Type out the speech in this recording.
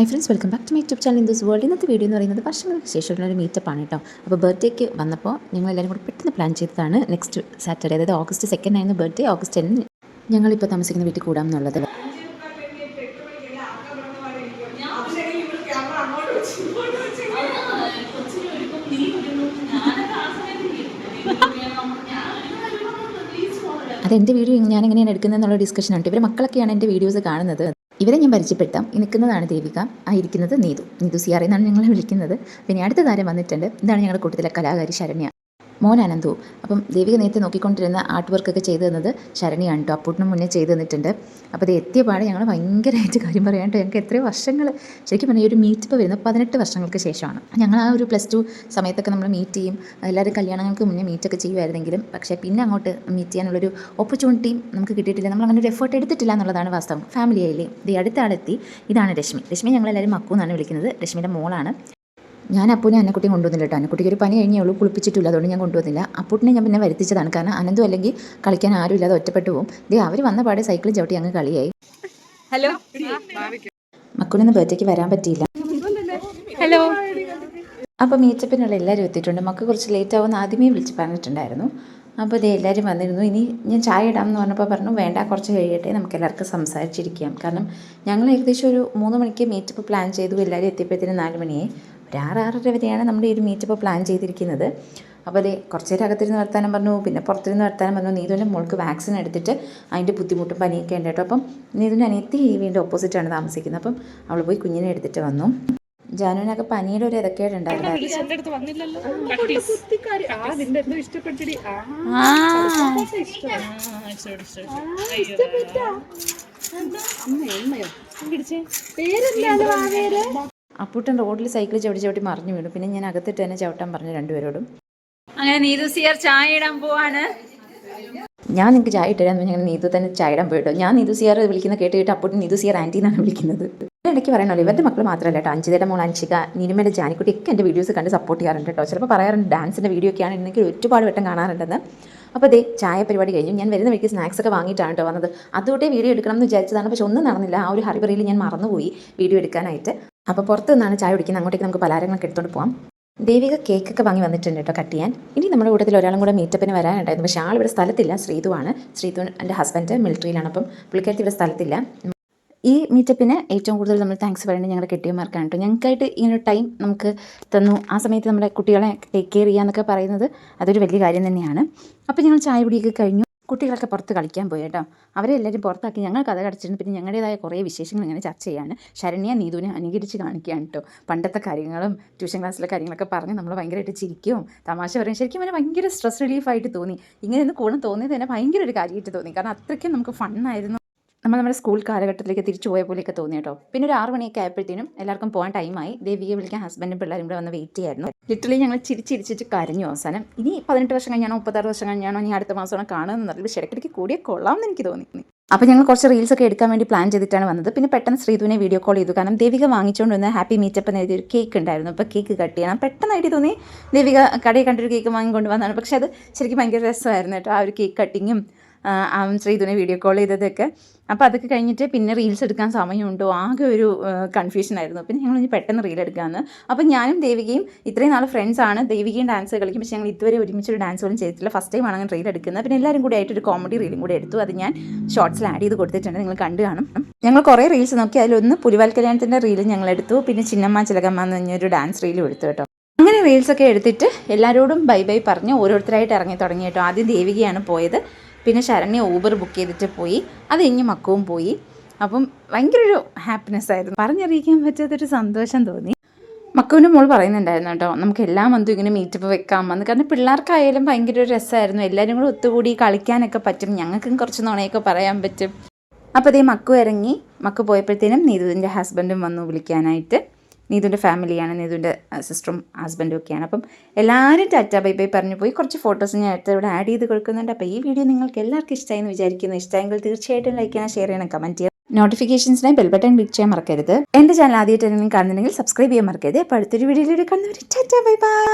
Hi friends welcome back to my YouTube channel in this world ഇന്നത്തെ video എന്ന് പറയുന്നത് വർഷങ്ങൾക്ക് ശേഷമുള്ള ഒരു ആണ് കേട്ടോ. അപ്പോൾ ബർത്ത്ഡേക്ക് വന്നപ്പോൾ ഞങ്ങൾ എല്ലാവരും കൂടി പെട്ടെന്ന് പ്ലാൻ ചെയ്തതാണ് നെക്സ്റ്റ് സാറ്റർഡേ അതായത് ഓഗസ്റ്റ് സെക്കൻഡ് ആയിരുന്നു ബർത്ത്ഡേ ഓഗസ്റ്റ് ടെന്നിന് ഞങ്ങളിപ്പോൾ താമസിക്കുന്ന വീട്ടിൽ കൂടാം എന്നുള്ളത്. അത് എന്റെ വീഡിയോ ഞാൻ എങ്ങനെയാണ് എടുക്കുന്നത് എന്നുള്ള ഡിസ്കഷൻ ഉണ്ട് ഇവരെ മക്കളൊക്കെയാണ് എന്റെ വീഡിയോസ് കാണുന്നത്. ഇവരെ ഞാൻ പരിചയപ്പെടുത്താം. നിൽക്കുന്നതാണ് ദേവിക. ആയിരിക്കുന്നത് നീതു. നീതു സിയാർ എന്നാണ് ഞങ്ങളെ വിളിക്കുന്നത്. പിന്നെ അടുത്ത താരം വന്നിട്ടുണ്ട്. ഇതാണ് ഞങ്ങളുടെ കൂട്ടത്തിലെ കലാകാരി ശരണ്യ. മോൻ അപ്പം ദേവിക നേരത്തെ നോക്കിക്കൊണ്ടിരുന്ന ആർട്ട് വർക്കൊക്കെ ചെയ്തു തന്നത് ശരണിയാണ് കേട്ടോ. അപ്പൂട്ടിന് മുന്നേ ചെയ്തു തന്നിട്ടുണ്ട്. അപ്പോൾ അത് എത്തിയ പാടെ ഞങ്ങൾ ഭയങ്കരമായിട്ട് കാര്യം പറയാം കേട്ടോ. ഞങ്ങൾക്ക് എത്രയോ വർഷങ്ങൾ ശരിക്കും പറഞ്ഞാൽ ഒരു മീറ്റപ്പ് വരുന്നത് പതിനെട്ട് വർഷങ്ങൾക്ക് ശേഷമാണ്. ഞങ്ങൾ ആ ഒരു പ്ലസ് ടു സമയത്തൊക്കെ നമ്മൾ മീറ്റ് ചെയ്യും. എല്ലാവരും കല്യാണങ്ങൾക്ക് മുന്നേ മീറ്റൊക്കെ ചെയ്യുമായിരുന്നെങ്കിലും. പക്ഷേ പിന്നെ അങ്ങോട്ട് മീറ്റ് ചെയ്യാനുള്ളൊരു ഓപ്പർച്യൂണിറ്റിയും നമുക്ക് കിട്ടിയിട്ടില്ല. നമ്മൾ അങ്ങനെ ഒരു എഫേർട്ട് എടുത്തിട്ടില്ല എന്നുള്ളതാണ് വാസ്തവം. ഫാമിലി ആയില്ലേ? ഇത് അടുത്ത ആളെത്തി. ഇതാണ് രശ്മി. രശ്മി ഞങ്ങളെല്ലാവരും മക്കു എന്നാണ് വിളിക്കുന്നത്. രശ്മിയുടെ മോളാണ്. ഞാൻ അപ്പൂനെ അന്നക്കുട്ടി കൊണ്ടുവന്നില്ല കേട്ടോ. അന്നക്കുട്ടിക്ക് ഒരു പനി കഴിഞ്ഞേ ഉള്ളൂ കുളിപ്പിച്ചിട്ടില്ല അതുകൊണ്ട് ഞാൻ കൊണ്ടുവന്നില്ല. അപ്പൂട്ടിനെ ഞാൻ പിന്നെ വരുത്തിച്ചതാണ്. കാരണം അനന്തു അല്ലെങ്കിൽ കളിക്കാൻ ആരും ഇല്ലാതെ ഒറ്റപ്പെട്ടു പോകും. ദേ അവർ വന്ന പാടെ സൈക്കിൾ ചവിട്ടി അങ്ങ് കളിയായി. ഹലോ? മക്കൂനൊന്ന് ബർത്ത്ഡേക്ക് വരാൻ പറ്റിയില്ല. ഹലോ? അപ്പോൾ മീറ്റപ്പിനുള്ള എല്ലാവരും എത്തിയിട്ടുണ്ട്. മക്കൾ കുറച്ച് ലേറ്റ് ആവുമെന്ന് ആദ്യമേ വിളിച്ച് പറഞ്ഞിട്ടുണ്ടായിരുന്നു. അപ്പോൾ ഇതേ എല്ലാവരും വന്നിരുന്നു. ഇനി ഞാൻ ചായ ഇടാമെന്ന് പറഞ്ഞപ്പോൾ പറഞ്ഞു വേണ്ട കുറച്ച് കഴിയട്ടെ നമുക്ക് എല്ലാവർക്കും സംസാരിച്ചിരിക്കാം. കാരണം ഞങ്ങൾ ഏകദേശം ഒരു മൂന്ന് മണിക്ക് മീറ്റപ്പ് പ്ലാൻ ചെയ്തു. എല്ലാവരും എത്തിയപ്പോഴത്തേനും നാല് മണിയായി. ഒരു ആറ് ആറര വരെയാണ് നമ്മുടെ ഈ ഒരു മീറ്റപ്പ് പ്ലാൻ ചെയ്തിരിക്കുന്നത്. അപ്പോൾ അതെ കുറച്ച് നേരം അകത്തിരുന്ന് വർത്താനം പറഞ്ഞു പിന്നെ പുറത്തിരുന്ന് വർത്താനം പറഞ്ഞു. നീതുവിന്റെ മോൾക്ക് വാക്സിൻ എടുത്തിട്ട് അതിന്റെ ബുദ്ധിമുട്ടും പനിയൊക്കെ ഉണ്ട് കേട്ടോ. അപ്പം നീതുവിന്റെ അനിയത്തി വീണ്ടും ഓപ്പോസിറ്റാണ് താമസിക്കുന്നത്. അപ്പം അവൾ പോയി കുഞ്ഞിനെ എടുത്തിട്ട് വന്നു. ജാനുവിനൊക്കെ പനിയുടെ ഒരു ഇതൊക്കെയായിട്ട് ഉണ്ടായിരുന്നു. അടുത്ത് വന്നില്ലല്ലോ. ഇഷ്ടപ്പെട്ടിടി അപ്പൂട്ടൻ റോഡിൽ സൈക്കിൾ ചവിട്ടി ചവിട്ടി മറിഞ്ഞു വീണു. പിന്നെ ഞാൻ അകത്തിട്ട് തന്നെ ചവിട്ടാൻ പറഞ്ഞു രണ്ടുപേരോടും. അങ്ങനെ നീതു സിയർ ചായ ഇടാൻ പോവാണ്. ഞാൻ നിങ്ങൾക്ക് ചായ ഇട്ടുതരാന്ന് ഞങ്ങൾ നീതു തന്നെ ചായ ഇടാൻ പോയിട്ടോ. ഞാൻ നീതു സിയർ വിളിക്കുന്ന കേട്ട് കേട്ട് അപ്പൂട്ടൻ നീതു സിയർ ആന്റി എന്നാണ് വിളിക്കുന്നത്. ഇടയ്ക്ക് പറയണല്ലോ ഇവരുടെ മക്കൾ മാത്രമല്ല കേട്ടോ. അഞ്ചിതയുടെ മോൾ അഞ്ചിക നിനിമയുടെ ജാനിക്കുട്ടി ഒക്കെ എന്റെ വീഡിയോസ് കണ്ട് സപ്പോർട്ട് ചെയ്യാറുണ്ട് കേട്ടോ. ചിലപ്പോൾ പറയാറുണ്ട് ഡാൻസിന്റെ വീഡിയോ ഒക്കെ എനിക്ക് ഒരുപാട് വട്ടം കാണാറുണ്ടെന്ന്. അപ്പോൾ അതേ ചായ പരിപാടി കഴിഞ്ഞു. ഞാൻ വരുന്ന വഴിക്ക് സ്നാക്സ് ഒക്കെ വാങ്ങിയിട്ടാണ് കേട്ടോ വന്നത്. അതുകൊണ്ടേ വീഡിയോ എടുക്കണം എന്ന് വിചാരിച്ചതാണ്. പക്ഷെ ഒന്നും നടന്നില്ല. ആ ഒരു ഹറിബറിയിൽ ഞാൻ മറന്നുപോയി വീഡിയോ എടുക്കാനായിട്ട്. അപ്പോൾ പുറത്ത് നിന്നാണ് ചായ കുടിക്കുന്നത്. അങ്ങോട്ടേക്ക് നമുക്ക് പലഹാരങ്ങളൊക്കെ എടുത്തുകൊണ്ട് പോകാം ദേവിക കേക്കൊക്കെ വാങ്ങി വന്നിട്ടുണ്ട് കേട്ടോ കട്ട് ചെയ്യാൻ. ഇനി നമ്മുടെ കൂട്ടത്തിൽ ഒരാളും കൂടെ മീറ്റപ്പിന് വരാനുണ്ടായിരുന്നു. പക്ഷേ ആൾ ഇവിടെ സ്ഥലത്തില്ല. ശ്രീതുവാണ് ശ്രീതു എന്റെ ഹസ്ബൻഡ് മിലിറ്ററിയിലാണ് അപ്പം പുള്ളിക്കാരത്തി ഇവിടെ സ്ഥലത്തില്ല. ഈ മീറ്റപ്പിന് ഏറ്റവും കൂടുതൽ നമ്മൾ താങ്ക്സ് പറയേണ്ടത് ഞങ്ങളുടെ കെട്ടിയമാർക്കാണ് കേട്ടോ. ഞങ്ങൾക്കായിട്ട് ഒരു ടൈം നമുക്ക് തന്നു. ആ സമയത്ത് നമ്മുടെ കുട്ടികളെ ടേക്ക് കെയർ ചെയ്യാന്നൊക്കെ പറയുന്നത് അതൊരു വലിയ കാര്യം തന്നെയാണ്. അപ്പോൾ ഞങ്ങൾ ചായ കുടിയൊക്കെ കഴിഞ്ഞു. കുട്ടികളൊക്കെ പുറത്ത് കളിക്കാൻ പോയി കേട്ടോ. അവരെ എല്ലാവരും പുറത്താക്കി. ഞങ്ങൾ കഥ കടച്ചിരുന്നു. പിന്നെ ഞങ്ങളുടേതായ കുറേ വിശേഷങ്ങൾ ഇങ്ങനെ ചർച്ച ചെയ്യാണ്. ശരണ്യ നീതുവിനെ അനുകരിച്ച് കാണിക്കുകയാണ് കേട്ടോ. പണ്ടത്തെ കാര്യങ്ങളും ട്യൂഷൻ ക്ലാസ്സിലെ കാര്യങ്ങളൊക്കെ പറഞ്ഞ് നമ്മൾ ഭയങ്കരമായിട്ട് ചിരിക്കും തമാശ പറയും. ശരിക്കും അവനെ ഭയങ്കര സ്ട്രെസ് റിലീഫായിട്ട് തോന്നി. ഇങ്ങനെ ഒന്ന് കൂടെ തോന്നിയത് തന്നെ ഭയങ്കര ഒരു കാര്യമായിട്ട് തോന്നി. കാരണം അത്രയ്ക്കും നമുക്ക് ഫണ്ണായിരുന്നു നമ്മൾ നമ്മുടെ സ്കൂൾ കാലഘട്ടത്തിലേക്ക് തിരിച്ചു പോയ പോലെയൊക്കെ തോന്നി കേട്ടോ. പിന്നെ ഒരു ആറ് മണിയൊക്കെ ആയപ്പോഴത്തേനും എല്ലാവർക്കും പോകാൻ ടൈമായി ദേവിയെ വിളിക്കാൻ ഹസ്ബൻഡും പിള്ളേരും കൂടെ വന്ന് വെയിറ്റ് ചെയ്യായിരുന്നു. ലിറ്ററലി ഞങ്ങൾ ചിരിച്ചിരിച്ചിട്ട് കരഞ്ഞു അവസാനം. ഇനി പതിനെട്ട് വർഷം കഴിഞ്ഞാണോ മുപ്പത്താറ് വർഷം കഴിഞ്ഞാണോ ഇനി അടുത്ത മാസമാണ് കാണുമെന്ന് അറിയില്ല പക്ഷേ ഇടയ്ക്കിടയ്ക്ക് കൂടിയ കൊള്ളാമെന്ന് എനിക്ക് തോന്നി. അപ്പോൾ ഞങ്ങൾ കുറച്ച് റീൽസ് ഒക്കെ എടുക്കാൻ വേണ്ടി പ്ലാൻ ചെയ്തിട്ടാണ് വന്നത്. പിന്നെ പെട്ടെന്ന് ശ്രീധുവിനെ വീഡിയോ കോൾ ചെയ്തു. കാരണം ദേവിക വാങ്ങിച്ചുകൊണ്ട് വന്ന ഹാപ്പി മീറ്റപ്പ് എന്ന് എഴുതിയൊരു കേക്ക് ഉണ്ടായിരുന്നു. അപ്പോൾ കേക്ക് കട്ട് ചെയ്യണം. പെട്ടെന്നായിട്ട് തോന്നി. ദേവിക കടയിൽ കണ്ടൊരു കേക്ക് വാങ്ങിക്കൊണ്ട് വന്നതാണ്. പക്ഷേ അത് ശരിക്കും ഭയങ്കര രസമായിരുന്നു കേട്ടോ. ആ ഒരു കേക്ക് കട്ടിങ്ങും ആ ശ്രീതുനെ വീഡിയോ കോൾ ചെയ്തതൊക്കെ. അപ്പോൾ അതൊക്കെ കഴിഞ്ഞിട്ട് പിന്നെ റീൽസ് എടുക്കാൻ സമയമുണ്ടോ? ആകെ ഒരു കൺഫ്യൂഷനായിരുന്നു പിന്നെ ഞങ്ങൾ ഇനി പെട്ടെന്ന് റീൽ എടുക്കാമെന്ന് അപ്പോൾ ഞാനും ദേവികയും ഇത്രയും നാൾ ഫ്രണ്ട്സാണ് ദേവികയും ഡാൻസ് കളിക്കും. പക്ഷേ ഞങ്ങൾ ഇതുവരെ ഒരുമിച്ച് ഒരു ഡാൻസ് പോലും ചെയ്തിട്ടില്ല. ഫസ്റ്റ് ടൈം അങ്ങനെ റീൽ എടുക്കുന്നത്. പിന്നെ എല്ലാവരും കൂടി ആയിട്ട് ഒരു കോമഡി റീലും കൂടി എടുത്തു. അത് ഞാൻ ഷോർട്സിൽ ആഡ് ചെയ്ത് കൊടുത്തിട്ടുണ്ട്. നിങ്ങൾ കണ്ടു കാണും. ഞങ്ങൾ കുറേ റീൽസ് നോക്കി. അതിലൊന്ന് പുലിവാൽ കല്യാണത്തിന്റെ റീൽ ഞങ്ങൾ എടുത്തു. പിന്നെ ചിന്നമ്മ ചിലകമ്മ എന്ന് പറഞ്ഞൊരു ഡാൻസ് റീലും എടുത്തു കേട്ടോ. അങ്ങനെ റീൽസൊക്കെ എടുത്തിട്ട് എല്ലാവരോടും ബൈ ബൈ പറഞ്ഞ് ഓരോരുത്തരായിട്ട് ഇറങ്ങി തുടങ്ങി കേട്ടോ. ആദ്യം ദേവികയാണ് പോയത്. പിന്നെ ശരണ്യ ഊബർ ബുക്ക് ചെയ്തിട്ട് പോയി. അത് കഴിഞ്ഞ് മക്കവും പോയി. അപ്പം ഭയങ്കര ഒരു ഹാപ്പിനെസ് ആയിരുന്നു. പറഞ്ഞറിയിക്കാൻ പറ്റാത്തൊരു സന്തോഷം തോന്നി. മക്കുവിന്റെ മോൾ പറയുന്നുണ്ടായിരുന്നു കേട്ടോ നമുക്ക് എല്ലാ മന്തും ഇങ്ങനെ മീറ്റപ്പ് വെക്കാം വന്നു കാരണം പിള്ളേർക്കായാലും ഭയങ്കര ഒരു രസമായിരുന്നു. എല്ലാവരും കൂടെ ഒത്തുകൂടി കളിക്കാനൊക്കെ പറ്റും. ഞങ്ങൾക്കും കുറച്ച് നുണയൊക്കെ പറയാൻ പറ്റും. അപ്പോൾ അതേ മക്കു ഇറങ്ങി. മക്കു പോയപ്പോഴത്തേനും നീതുവിന്റെ ഹസ്ബൻഡും വന്നു വിളിക്കാനായിട്ട്. നീതുവിന്റെ ഫാമിലിയാണ് നീതുവിന്റെ സിസ്റ്ററും ഹസ്ബൻഡും ഒക്കെയാണ്. അപ്പം എല്ലാവരും ടാറ്റ ബൈ ബൈ പറഞ്ഞു പോയി. കുറച്ച് ഫോട്ടോസ് ഞാൻ അടുത്ത് ഇവിടെ ആഡ് ചെയ്ത് കൊടുക്കുന്നുണ്ട്. അപ്പോൾ ഈ വീഡിയോ നിങ്ങൾക്ക് എല്ലാവർക്കും ഇഷ്ടമായി എന്ന് വിചാരിക്കുന്നു. ഇഷ്ടമെങ്കിൽ തീർച്ചയായിട്ടും ലൈക്ക് ചെയ്യണം ഷെയർ ചെയ്യണം കമന്റ് ചെയ്യണം. നോട്ടിഫിക്കേഷൻസിനായി ബെൽ ബട്ടൺ ക്ലിക്ക് ചെയ്യാൻ മറക്കരുത്. എന്റെ ചാനൽ ആദ്യമായിട്ട് എന്തെങ്കിലും കാണുന്നുണ്ടെങ്കിൽ സബ്സ്ക്രൈബ് ചെയ്യാൻ മറക്കരുത്. അപ്പോൾ അടുത്തൊരു വീഡിയോയിലൂടെ കാണുന്നവർ ടാറ്റ ബൈ ബൈ.